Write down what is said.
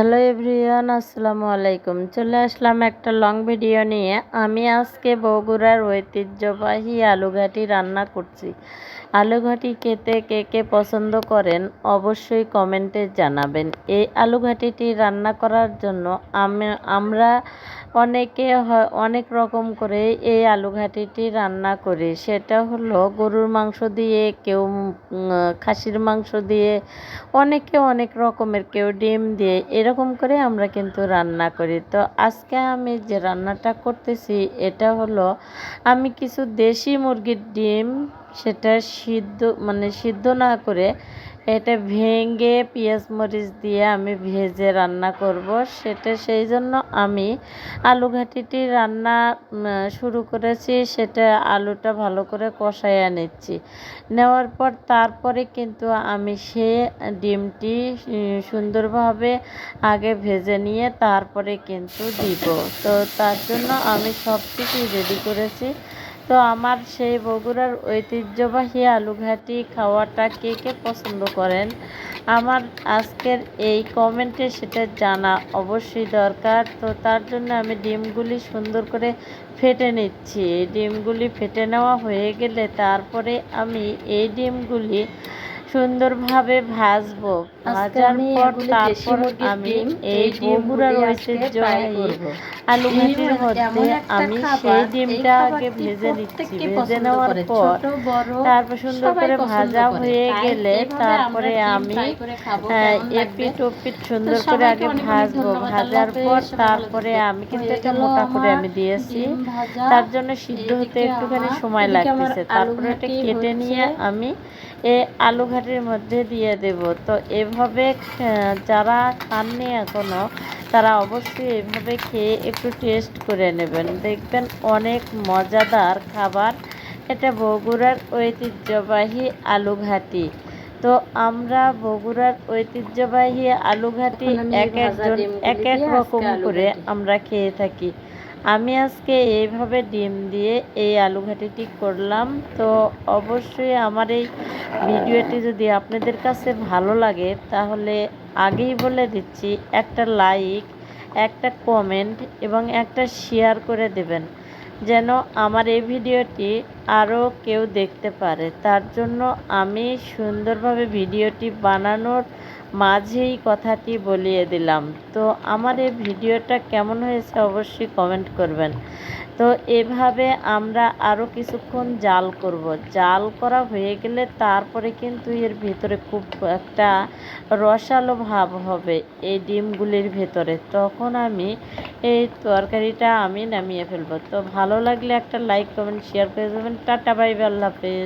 Hello everyone, আসসালামু আলাইকুম। চলে আসলাম একটা লং ভিডিও নিয়ে। আমি আজকে বগুড়ার ঐতিহ্যবাহী আলুঘাটি রান্না করছি। আলুঘাটি খেতে কে কে পছন্দ করেন অবশ্যই কমেন্টে জানাবেন। এই আলুঘাটিটি রান্না করার জন্য আমি আমরা অনেকে অনেক রকম করে এই আলুঘাটিটি রান্না করি। সেটা হলো গরুর মাংস দিয়ে, কেউ খাসির মাংস দিয়ে, অনেকে অনেক রকমের, কেউ ডিম দিয়ে, এরকম করে আমরা কিন্তু রান্না করি। তো আজকে আমি যে রান্নাটা করতেছি, এটা হলো আমি কিছু দেশি মুরগির ডিম, সেটা সিদ্ধ মানে সিদ্ধ না করে এটা ভেঙে পেঁয়াজ মরিচ দিয়ে আমি ভেজে রান্না করব। সেটা সেই জন্য আমি আলু ঘাটিটি রান্না শুরু করেছি। সেটা আলুটা ভালো করে কষাইয়া নিচ্ছি। নেওয়ার পর তারপরে কিন্তু আমি সে ডিমটি সুন্দরভাবে আগে ভেজে নিয়ে তারপরে কিন্তু দিব। তো তার জন্য আমি সব কিছুই রেডি করেছি। তো আমার সেই বগুড়ার ঐতিহ্যবাহী আলুঘাটি খাওয়াটা কে কে পছন্দ করেন? আমার আজকের এই কমেন্টে সেটা জানা অবশ্যই দরকার। তো তার জন্য আমি ডিমগুলি সুন্দর করে ফেটে নিচ্ছি। এই ডিমগুলি ফেটে নেওয়া হয়ে গেলে তারপরে আমি এই ডিমগুলি সুন্দরভাবে ভাজবো। ভাজার পর তারপর আমি এই বগুড়ার ঐতিহ্যবাহী আলু ভাজির মধ্যে আমি সেই ডিমটা আগে ভেজে নিচ্ছি ভেজে নেওয়ার পর তারপর সুন্দর করে ভাজা হয়ে গেলে তারপরে আমি এপিট ওপিট সুন্দর করে আগে ভাজবো। ভাজার পর তারপরে আমি কিন্তু এটা মোটা করে আমি দিয়েছি তার জন্য সিদ্ধ হতে একটুখানি সময় লাগতেছে। তারপরে এটা কেটে নিয়ে আমি এ আলু ঘাটির মধ্যে দিয়ে দেব। তো এভাবে যারা খাননি এখনও তারা অবশ্যই এভাবে খেয়ে একটু টেস্ট করে নেবেন। দেখবেন অনেক মজাদার খাবার। এটা বগুড়ার ঐতিহ্যবাহী আলুঘাটি। তো আমরা বগুড়ার ঐতিহ্যবাহী আলুঘাটি এক একজন এক এক রকম করে আমরা খেয়ে থাকি। আমি আজকে এইভাবে ডিম দিয়ে এই আলু ঘাটিটি করলাম। তো অবশ্যই আমার এই ভিডিওটি যদি আপনাদের কাছে ভালো লাগে, তাহলে আগেই বলে দিচ্ছি একটা লাইক, একটা কমেন্ট এবং একটা শেয়ার করে দেবেন। যেন আমার এই ভিডিওটি আরও কেউ দেখতে পারে। তার জন্য আমি সুন্দরভাবে ভিডিওটি বানানোর মাঝেই কথাটি বলিয়ে দিলাম। তো আমার এই ভিডিওটা কেমন হয়েছে অবশ্যই কমেন্ট করবেন। তো এভাবে আমরা আরও কিছুক্ষণ জাল করব। জাল করা হয়ে গেলে তারপরে কিন্তু এর ভিতরে খুব একটা রসালো ভাব হবে এই ডিমগুলির ভেতরে। তখন আমি এই তরকারিটা আমি নামিয়ে ফেলব। তো ভালো লাগলে একটা লাইক কমেন্ট শেয়ার করে দেবেন। টাটা বাই আল্লাহ হাফেজ।